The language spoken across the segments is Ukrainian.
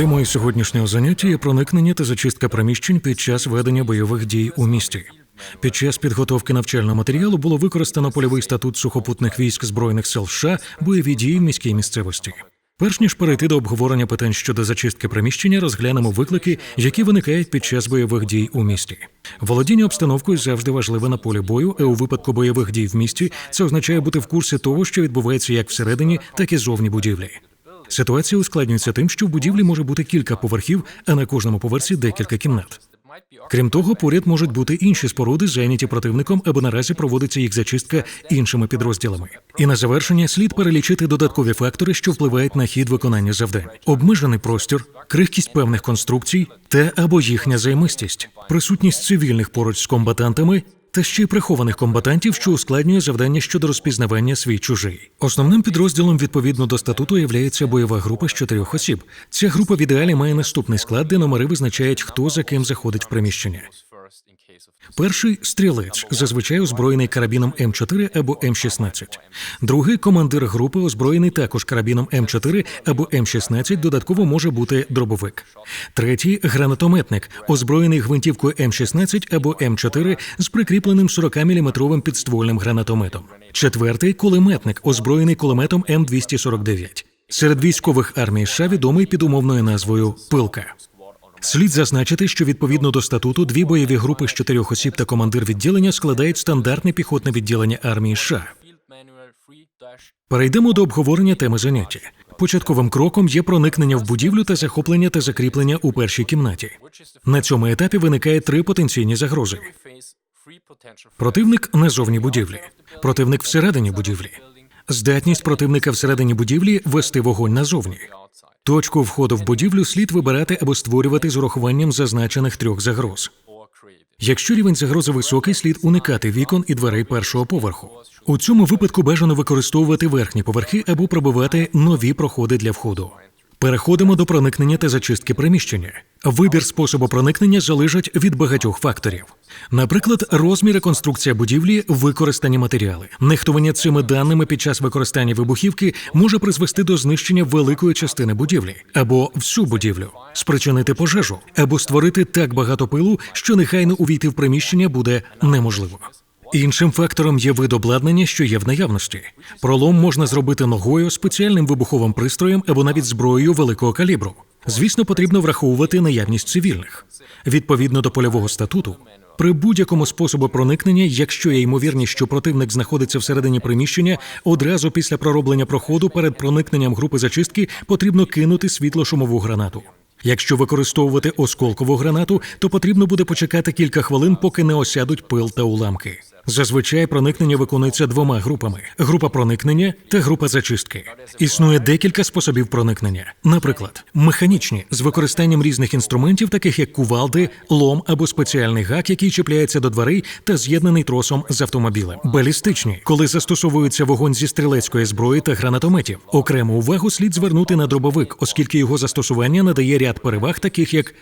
Темою сьогоднішнього заняття є проникнення та зачистка приміщень під час ведення бойових дій у місті. Під час підготовки навчального матеріалу було використано польовий статут сухопутних військ збройних сил США, бойові дії в міській місцевості. Перш ніж перейти до обговорення питань щодо зачистки приміщення, розглянемо виклики, які виникають під час бойових дій у місті. Володіння обстановкою завжди важливе на полі бою, а у випадку бойових дій в місті це означає бути в курсі того, що відбувається як всередині, так і зовні будівлі. Ситуація ускладнюється тим, що в будівлі може бути кілька поверхів, а на кожному поверсі декілька кімнат. Крім того, поряд можуть бути інші споруди, зайняті противником, або наразі проводиться їх зачистка іншими підрозділами. І на завершення слід перелічити додаткові фактори, що впливають на хід виконання завдань: обмежений простір, крихкість певних конструкцій та або їхня займистість, присутність цивільних поруч з комбатантами. Та ще й прихованих комбатантів, що ускладнює завдання щодо розпізнавання свій чужий. Основним підрозділом відповідно до статуту являється бойова група з чотирьох осіб. Ця група в ідеалі має наступний склад, де номери визначають, хто за ким заходить в приміщення. Перший стрілець, зазвичай озброєний карабіном М4 або М16. Другий командир групи, озброєний також карабіном М4 або М16, додатково може бути дробовик. Третій гранатометник, озброєний гвинтівкою М16 або М4 з прикріпленим 40-мм підствольним гранатометом. Четвертий кулеметник, озброєний кулеметом М249. Серед військових армій США відомий під умовною назвою Пилка. Слід зазначити, що відповідно до статуту дві бойові групи з чотирьох осіб та командир відділення складають стандартне піхотне відділення армії США. Перейдемо до обговорення теми заняття. Початковим кроком є проникнення в будівлю та захоплення та закріплення у першій кімнаті. На цьому етапі виникає три потенційні загрози: противник назовні будівлі, противник всередині будівлі, здатність противника всередині будівлі вести вогонь назовні. Точку входу в будівлю слід вибирати або створювати з урахуванням зазначених трьох загроз. Якщо рівень загрози високий, слід уникати вікон і дверей першого поверху. У цьому випадку бажано використовувати верхні поверхи або пробивати нові проходи для входу. Переходимо до проникнення та зачистки приміщення. Вибір способу проникнення залежить від багатьох факторів. Наприклад, розмір і конструкція будівлі, використані матеріали. Нехтування цими даними під час використання вибухівки може призвести до знищення великої частини будівлі або всю будівлю, спричинити пожежу, або створити так багато пилу, що нехайно увійти в приміщення буде неможливо. Іншим фактором є вид обладнання, що є в наявності. Пролом можна зробити ногою, спеціальним вибуховим пристроєм або навіть зброєю великого калібру. Звісно, потрібно враховувати наявність цивільних відповідно до польового статуту. При будь-якому способу проникнення, якщо є ймовірність, що противник знаходиться всередині приміщення, одразу після пророблення проходу перед проникненням групи зачистки потрібно кинути світло-шумову гранату. Якщо використовувати осколкову гранату, то потрібно буде почекати кілька хвилин, поки не осядуть пил та уламки. Зазвичай проникнення виконується двома групами: група проникнення та група зачистки. Існує декілька способів проникнення, наприклад, механічні з використанням різних інструментів, таких як кувалди, лом або спеціальний гак, який чіпляється до дверей та з'єднаний тросом з автомобілем. Балістичні, коли застосовується вогонь зі стрілецької зброї та гранатометів. Окрему увагу слід звернути на дробовик, оскільки його застосування надає ряд переваг, таких як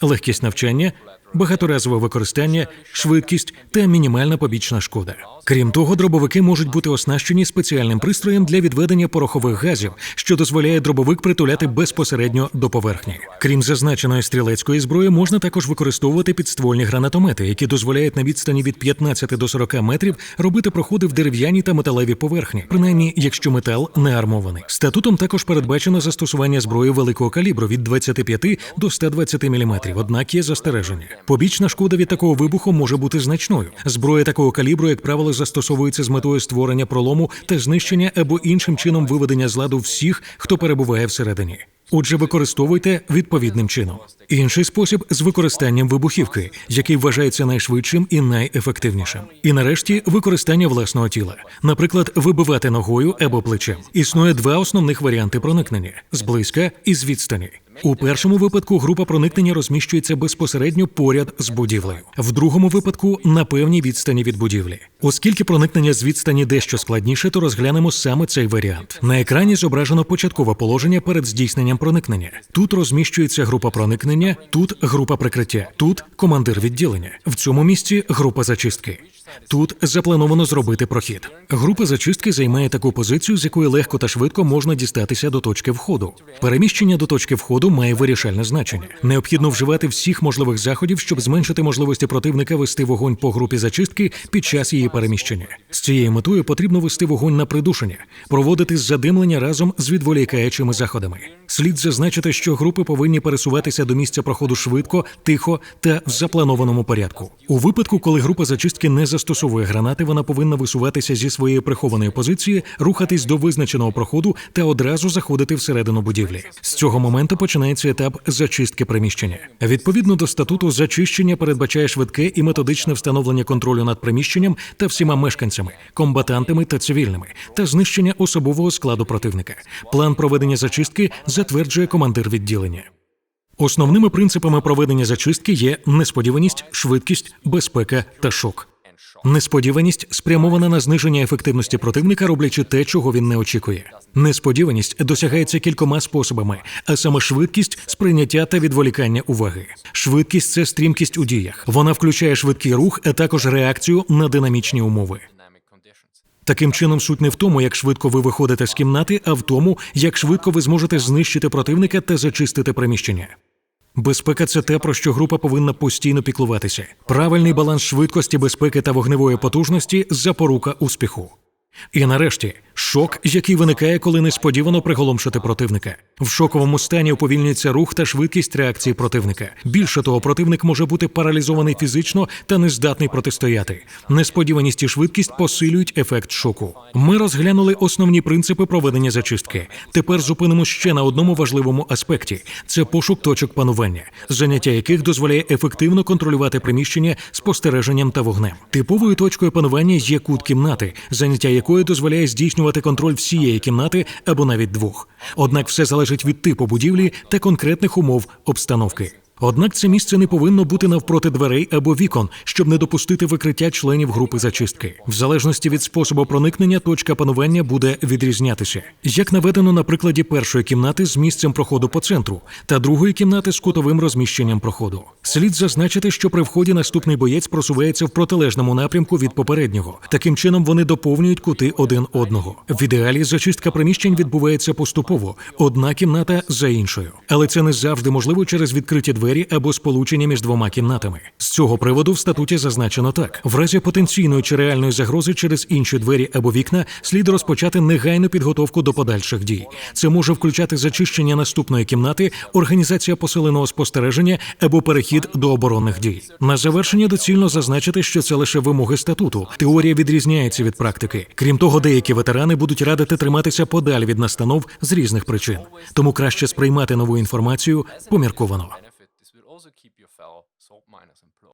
легкість навчання, багаторазове використання, швидкість та мінімальна побічна шкода. Крім того, дробовики можуть бути оснащені спеціальним пристроєм для відведення порохових газів, що дозволяє дробовик притуляти безпосередньо до поверхні. Крім зазначеної стрілецької зброї, можна також використовувати підствольні гранатомети, які дозволяють на відстані від 15 до 40 метрів робити проходи в дерев'яні та металеві поверхні, принаймні якщо метал не армований. Статутом також передбачено застосування зброї великого калібру від 25 до 120 мм, Однак є застереження. Побічна шкода від такого вибуху може бути значною. Зброя такого калібру, як правило, застосовується з метою створення пролому та знищення або іншим чином виведення з ладу всіх, хто перебуває всередині. Отже, використовуйте відповідним чином. Інший спосіб з використанням вибухівки, який вважається найшвидшим і найефективнішим. І нарешті використання власного тіла, наприклад, вибивати ногою або плечем. Існує два основних варіанти проникнення: зблизька і з відстані. У першому випадку група проникнення розміщується безпосередньо поряд з будівлею, в другому випадку на певній відстані від будівлі. Оскільки проникнення з відстані дещо складніше, то розглянемо саме цей варіант. На екрані зображено початкове положення перед здійсненням проникнення. Тут розміщується група проникнення, тут група прикриття, тут командир відділення. В цьому місці група зачистки. Тут заплановано зробити прохід. Група зачистки займає таку позицію, з якої легко та швидко можна дістатися до точки входу. Переміщення до точки входу має вирішальне значення. Необхідно вживати всіх можливих заходів, щоб зменшити можливості противника вести вогонь по групі зачистки під час її переміщення. З цією метою потрібно вести вогонь на придушення, проводити задимлення разом з відволікаючими заходами. Слід зазначити, що групи повинні пересуватися до місця проходу швидко, тихо та в запланованому порядку. У випадку, коли група зачистки не застосовує гранати, вона повинна висуватися зі своєї прихованої позиції, рухатись до визначеного проходу та одразу заходити всередину будівлі. З цього моменту починається етап зачистки приміщення. Відповідно до статуту, зачищення передбачає швидке і методичне встановлення контролю над приміщенням та всіма мешканцями, комбатантами та цивільними, та знищення особового складу противника. План проведення зачистки затверджує командир відділення. Основними принципами проведення зачистки є несподіваність, швидкість, безпека та шок. Несподіваність спрямована на зниження ефективності противника, роблячи те, чого він не очікує. Несподіваність досягається кількома способами, а саме швидкість, сприйняття та відволікання уваги. Швидкість це стрімкість у діях. Вона включає швидкий рух, а також реакцію на динамічні умови. Таким чином, суть не в тому, як швидко ви виходите з кімнати, а в тому, як швидко ви зможете знищити противника та зачистити приміщення. Безпека це те, про що група повинна постійно піклуватися. Правильний баланс швидкості, безпеки та вогневої потужності запорука успіху. І нарешті шок, який виникає, коли несподівано приголомшити противника. В шоковому стані уповільнюється рух та швидкість реакції противника. Більше того, противник може бути паралізований фізично та нездатний протистояти. Несподіваність і швидкість посилюють ефект шоку. Ми розглянули основні принципи проведення зачистки. Тепер зупинимо ще на одному важливому аспекті: це пошук точок панування, заняття яких дозволяє ефективно контролювати приміщення спостереженням та вогнем. Типовою точкою панування є кут кімнати, заняття якої дозволяє здійснювати контроль всієї кімнати або навіть двох. Однак все залежить від типу будівлі та конкретних умов обстановки. Однак це місце не повинно бути навпроти дверей або вікон, щоб не допустити викриття членів групи зачистки. В залежності від способу проникнення, точка панування буде відрізнятися, як наведено на прикладі першої кімнати з місцем проходу по центру та другої кімнати з кутовим розміщенням проходу. Слід зазначити, що при вході наступний боєць просувається в протилежному напрямку від попереднього. Таким чином вони доповнюють кути один одного. В ідеалі зачистка приміщень відбувається поступово, одна кімната за іншою, але це не завжди можливо через відкриті двері або сполучення між двома кімнатами. З цього приводу в статуті зазначено так: в разі потенційної чи реальної загрози через інші двері або вікна слід розпочати негайну підготовку до подальших дій. Це може включати зачищення наступної кімнати, організація посиленого спостереження або перехід до оборонних дій. На завершення доцільно зазначити, що це лише вимоги статуту. Теорія відрізняється від практики. Крім того, деякі ветерани будуть радити триматися подалі від настанов з різних причин. Тому краще сприймати нову інформацію помірковано. fellow salt miners employ.